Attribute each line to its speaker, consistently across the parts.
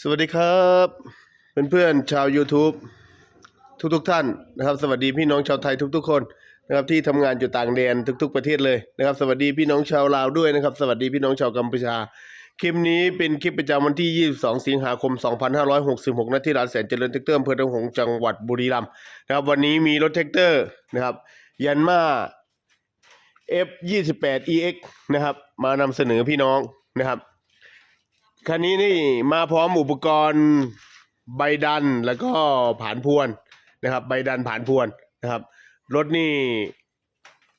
Speaker 1: สวัสดีครับเพื่อนๆชาว YouTube ทุกๆท่านนะครับ สวัสดีพี่น้องชาวไทยทุก ๆ คนนะครับที่ทำงานอยู่ต่างแดนทุก ๆ ประเทศเลยนะครับ สวัสดีพี่น้องชาวลาวด้วยนะครับ สวัสดีพี่น้องชาวกัมพูชา คลิปนี้เป็นคลิปประจำวันที่ 22 สิงหาคม 2566ณที่ร้านแสนเจริญเทคเตอร์อำเภอหนองหงส์จังหวัดบุรีรัมย์นะครับวันนี้มีรถแท็กเตอร์นะครับยันมา F28 EX นะครับมานำเสนอพี่น้องนะครับ คันนี้นี่มาพร้อมอุปกรณ์ใบดันแล้วก็ผานพวนนะครับ ใบดันผานพวนนะครับ รถนี่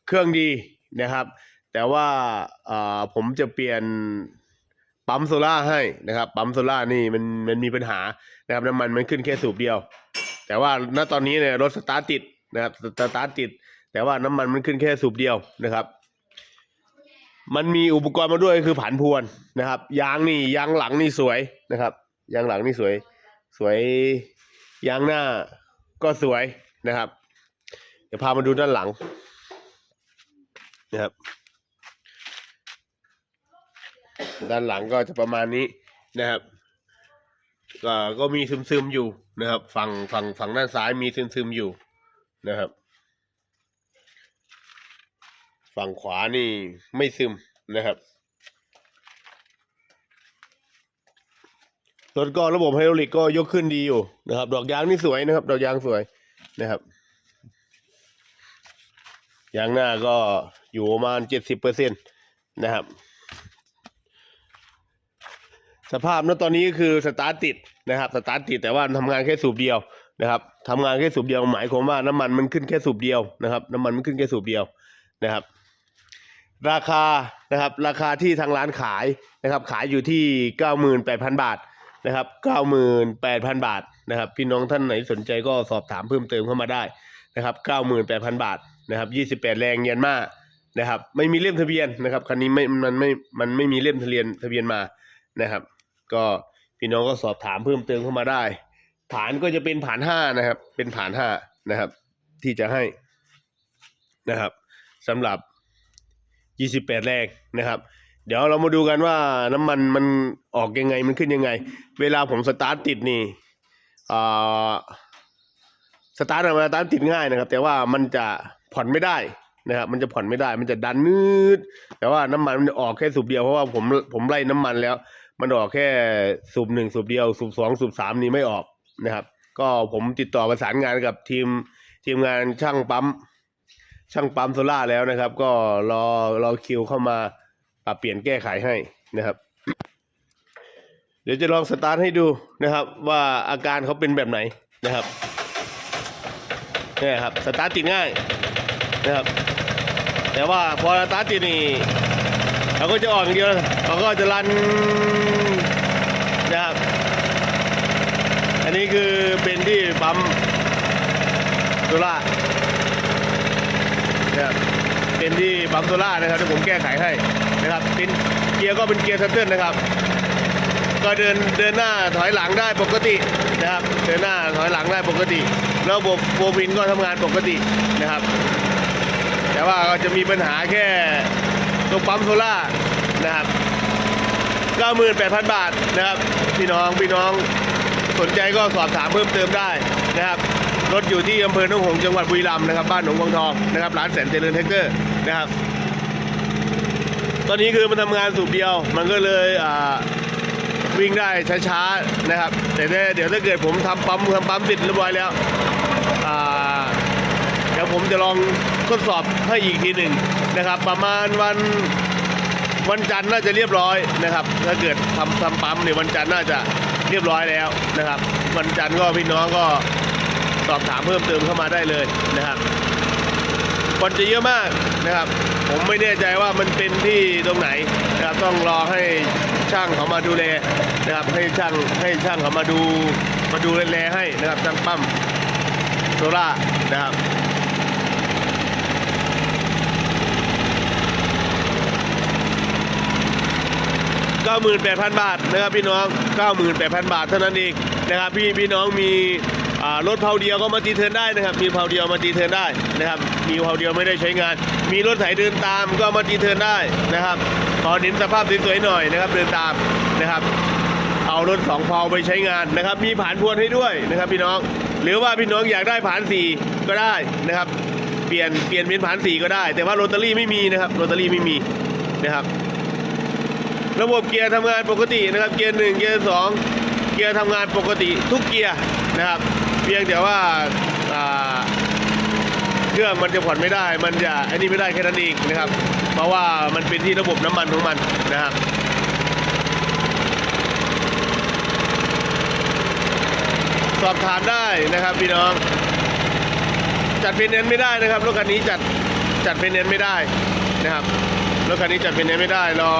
Speaker 1: เครื่องดีนะครับ แต่ว่าอ่าผมจะเปลี่ยนปั๊มโซล่าให้นะครับ ปั๊มโซล่านี่มันมันมีปัญหานะครับน้ำมันมันขึ้นแค่สูบเดียว แต่ว่าณตอนนี้เนี่ยรถสตาร์ทติดนะครับสตาร์ทติด แต่ว่าน้ำมันมันขึ้นแค่สูบเดียวนะครับ มันมีอุปกรณ์มาด้วยคือผันพวนนะครับ ยางนี่ยางหลังนี่สวยนะครับ ยางหลังนี่สวย สวยยางหน้าก็สวยนะครับ เดี๋ยวพามาดูด้านหลังนะครับ ด้านหลังก็จะประมาณนี้นะครับก็ก็มีซึมๆอยู่นะครับ ฝั่งฝั่งฝั่งด้านซ้ายมีซึมๆอยู่นะครับ ฝั่งขวานี่ไม่ซึมนะครับรถก็ระบบไฮดรอลิกก็ยกขึ้นดีอยู่นะครับ ดอกยางนี่สวยนะครับ ดอกยางสวยนะครับ ยางหน้าก็อยู่ประมาณเจ็ดสิบเปอร์เซ็นตนะครับ สภาพณตอนนี้ก็คือสตาร์ทติดนะครับ สตาร์ทติดแต่ว่าทำงานแค่สูบเดียวนะครับทำงานแค่สูบเดียวหมายความว่าน้ำมันมันขึ้นแค่สูบเดียวนะครับ น้ำมันมันขึ้นแค่สูบเดียวนะครับ ราคานะครับราคาที่ทางร้านขายนะครับขายอยู่ที่เก้าหมื่นแปดพันบาทนะครับเก้าหมื่นแปดพันบาทนะครับพี่น้องท่านไหนสนใจก็สอบถามเพิ่มเติมเข้ามาได้นะครับเก้าหมื่นแปดพันบาทนะครับยี่สิบแปดแรงเยียนมานะครับไม่มีเล่มทะเบียนนะครับคันนี้ไม่มันไม่มันไม่มีเล่มทะเบียนทะเบียนมานะครับ ก็พี่น้องก็สอบถามเพิ่มเติมเข้ามาได้ ฐานก็จะเป็นฐานห้านะครับ เป็นฐานห้านะครับ ที่จะให้นะครับสำหรับ 28แปดแรงนะครับ เดี๋ยวเรามาดูกันว่าน้ำมันมันออกยังไงมันขึ้นยังไง เวลาผมสตาร์ทติดนี่สตาร์ทธรรมาสตาร์ทติดง่ายนะครับ แต่ว่ามันจะผ่อนไม่ได้นะครับมันจะผ่อนไม่ได้ มันจะดันนืด แต่ว่าน้ำมันมันออกแค่สูบเดียวเพราะว่าผมผมไล่น้ำมันแล้ว มันออกแค่สูบหนึ่งสูบเดียว สูบสองสูบสามนี่ไม่ออกนะครับ ก็ผมติดต่อประสานงานกับทีมทีมงานช่างปั๊ม ช่างปั๊มโซล่าแล้วนะครับ ก็รอรอคิวเข้ามาปรับเปลี่ยนแก้ไขให้นะครับ เดี๋ยวจะลองสตาร์ทให้ดูนะครับ ว่าอาการเขาเป็นแบบไหนนะครับนี่ครับสตาร์ทติดง่ายนะครับ แต่ว่าพอสตาร์ทติดนี่เราก็จะออกอย่างเดียวเราก็จะรันนะครับ อันนี้คือเป็นที่ปั๊มโซล่า นะครับเป็นที่ปั๊มโซล่านะครับที่ผมแก้ไขให้นะครับเป็นเกียร์ก็เป็นเกียร์ซัตเทิลนะครับ ก็เดินเดินหน้าถอยหลังได้ปกตินะครับ เดินหน้าถอยหลังได้ปกติ ระบบโบวินก็ทำงานปกตินะครับ แต่ว่าก็จะมีปัญหาแค่ตรงปั๊มโซล่านะครับ98,000 บาทนะครับ พี่น้องพี่น้องสนใจก็สอบถามเพิ่มเติมได้นะครับ รถอยู่ที่อำเภอหนองหงส์จังหวัดบุรีรัมย์นะครับบ้านหนองวังทองนะครับร้านแสนเจริญแท็กเตอร์นะครับตอนนี้คือมันทำงานสูบเดียว มันก็เลยวิ่งได้ช้าๆนะครับ แต่เดี๋ยวถ้าเกิดผมทำปั๊มทำปั๊มติดเรียบร้อยแล้วเดี๋ยวผมจะลองทดสอบให้อีกทีหนึ่งนะครับ ประมาณวันวันจันทร์น่าจะเรียบร้อยนะครับ ถ้าเกิดทำทำปั๊มในยวันจันทร์น่าจะเรียบร้อยแล้วนะครับ วันจันทร์ก็พี่น้องก็ สอบถามเพิ่มเติมเข้ามาได้เลยนะครับคนจะเยอะมากนะครับ ผมไม่แน่ใจว่ามันเป็นที่ตรงไหนนะครับต้องรอให้ช่างเขามาดูแลนะครับ ให้ช่างให้ช่างเขามาดูมาดูแลให้นะครับช่างปั๊มโซล่านะครับ98,000บาทนะครับพี่น้อง98,000บาทเท่านั้นเองนะครับพี่พี่น้องมี รถเผาเดียวก็มาตีเทินได้นะครับ มีเผาเดียวมาตีเทินได้นะครับ มีเผาเดียวไม่ได้ใช้งาน มีรถไถเดินตามก็มาตีเทินได้นะครับขอเน้นสภาพสวยๆหน่อยนะครับ เดินตามนะครับเอาเอารถสองเพาไปใช้งานนะครับ มีผานพวนให้ด้วยนะครับพี่น้อง หรือว่าพี่น้องอยากได้ผานสี่ก็ได้นะครับ เปลี่ยนเปลี่ยนเป็นผานสี่ก็ได้ แต่ว่าโรตารี่ไม่มีนะครับ โรตารี่ไม่มีนะครับ ระบบเกียร์ทำงานปกตินะครับ เกียร์หนึ่งเกียร์สองเกียร์ทำงานปกติทุกเกียร์นะครับ เพียงแต่ว่าเครื่องมันจะผ่อนไม่ได้ มันจะอันนี้ไม่ได้แค่นั้นเองนะครับ เพราะว่ามันเป็นที่ระบบน้ำมันของมันนะครับสอบถามได้นะครับพี่น้อง จัดเป็นเน้นไม่ได้นะครับรถคันนี้จัดจัดเป็นเน้นไม่ได้นะครับรถคันนี้จัดเป็นเน้นไม่ได้รอ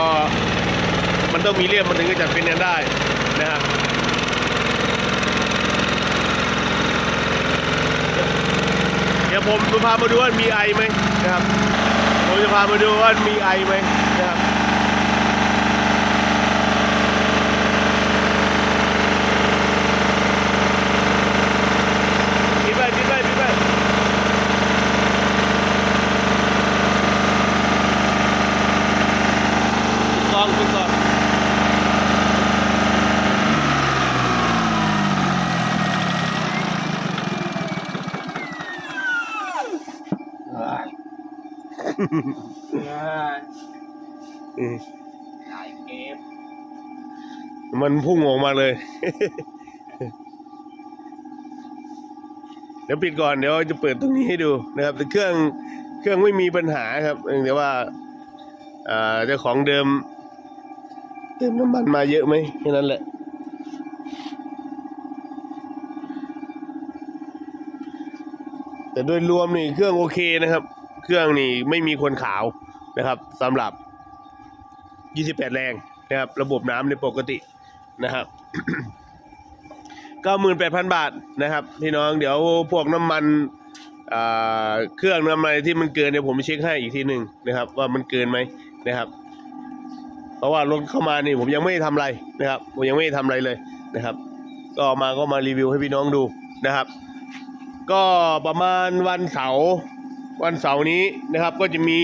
Speaker 1: มันต้องมีเลี่ยมมันถึงจะจัดเป็นเน้นได้นะครับ ดี๋ยวผมจะพามาดูว่ามีไอไหมนะครับ ผมจะพามาดูว่ามีไอไหมนะครับ ปิดไปปิดไปปิดไปปิดกล้องปิดกล้องอืม
Speaker 2: หลายเกม
Speaker 1: มันพุ่งออกมาเลย เดี๋ยวปิดก่อนเดี๋ยวจะเปิดตรงนี้ให้ดูนะครับ แต่เครื่องเครื่องไม่มีปัญหาครับเพียงแต่ว่าอ่าเจ้าของเดิม เติมน้ำมันมาเยอะไหมแค่นั้นแหละแต่โดยรวมนี่เครื่องโอเคนะครับ เครื่องนี่ไม่มีคนขาวนะครับสำหรับ 28 แรงนะครับ ระบบน้ำในปกตินะครับ98,000 บาทนะครับพี่น้องเดี๋ยวพวกน้ำมันเครื่องน้ำมันที่มันเกินเนี่ยผมเช็คให้อีกทีหนึ่งนะครับ ว่ามันเกินไหมนะครับ เพราะว่ารถเข้ามานี่ผมยังไม่ทำอะไรนะครับ ผมยังไม่ทำอะไรเลยนะครับ ก็มาก็มารีวิวให้พี่น้องดูนะครับ ก็ประมาณวันเสาร์ วันเสาร์นี้นะครับก็จะมี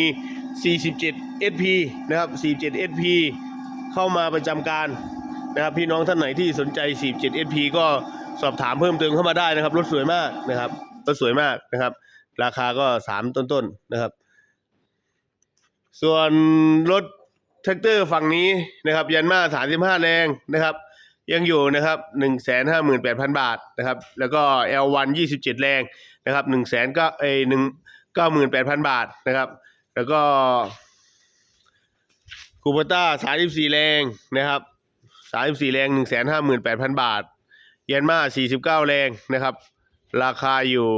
Speaker 1: 47 SP นะครับ 47 SP เข้ามาประจำการนะครับพี่น้องท่านไหนที่สนใจ 47 SP ก็สอบถามเพิ่มเติมเข้ามาได้นะครับรถสวยมากนะครับรถสวยมากนะครับ ราคาก็ 3 ต้นๆนนะครับ ส่วนรถแท็กเตอร์ฝั่งนี้นะครับ ยันมา 35 แรงนะครับยังอยู่นะครับ 158,000 บาทนะครับ แล้วก็ L1 27 แรงนะครับ1 0 0 0 0ก็เอ้1 เก้าหมื่นแปดพันบาทนะครับ แล้วก็คูเปต้าสามสิบสี่แรงนะครับสามสิบสี่แรงหนึ่งแสนห้าหมื่นแปดพันบาท เยนมาสี่สิบเก้าแรงนะครับ ราคาอยู่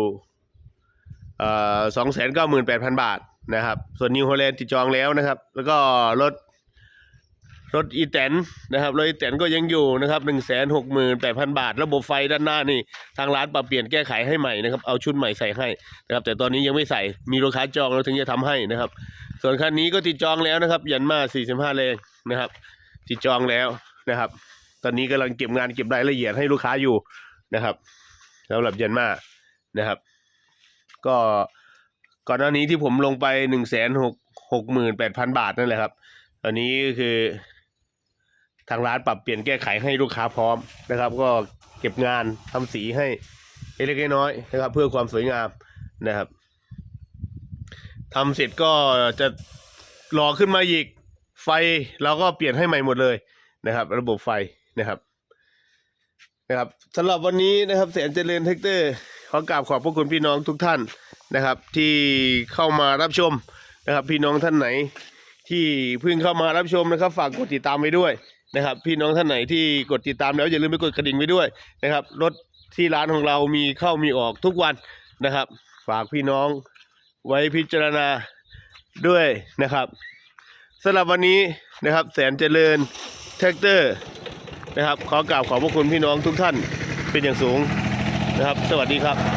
Speaker 1: สองแสนเก้าหมื่นแปดพันบาทนะครับ ส่วนนิวโฮแลนด์ติดจองแล้วนะครับ แล้วก็รถ รถอีแตนนะครับรถอีแตนก็ยังอยู่นะครับหนึ่งแสนหกหมื่นแปดพันบาท ระบบไฟด้านหน้านี่ ทางร้านปรับเปลี่ยนแก้ไขให้ใหม่นะครับเอาชุดใหม่ใส่ให้นะครับแต่ตอนนี้ยังไม่ใส่มีลูกค้าจองเราถึงจะทำให้นะครับ ส่วนคันนี้ก็ติดจองแล้วนะครับ ยันมาสี่สิบห้าแรงนะครับติดจองแล้วนะครับ ตอนนี้กำลังเก็บงานเก็บรายละเอียดให้ลูกค้าอยู่นะครับสำหรับยันมานะครับ ก็ก่อนหน้านี้ที่ผมลงไปหนึ่งแสนหกหกหมื่นแปดพันบาทนั่นแหละครับ ตอนนี้ก็คือ ทางร้านปรับเปลี่ยนแก้ไขให้ลูกค้าพร้อมนะครับ ก็เก็บงานทำสีให้เล็กน้อยนะครับ เพื่อความสวยงามนะครับทำเสร็จก็จะรอขึ้นมาอีกไฟเราก็เปลี่ยนให้ใหม่หมดเลยนะครับ ระบบไฟนะครับนะครับสำหรับวันนี้นะครับแสนเจริญเทคเตอร์ขอกราบขอบพระคุณพี่น้องทุกท่านนะครับ ที่เข้ามารับชมนะครับ พี่น้องท่านไหน ที่เพิ่งเข้ามารับชมนะครับ ฝากกดติดตามไว้ด้วย นะครับ พี่น้องท่านไหนที่กดติดตามแล้วอย่าลืมไปกดกระดิ่งไว้ด้วยนะครับ รถที่ร้านของเรามีเข้ามีออกทุกวันนะครับ ฝากพี่น้องไว้พิจารณาด้วยนะครับสำหรับวันนี้นะครับแสนเจริญแท็กเตอร์นะครับ ขอกราบขอบพระคุณพี่น้องทุกท่านเป็นอย่างสูงนะครับ สวัสดีครับ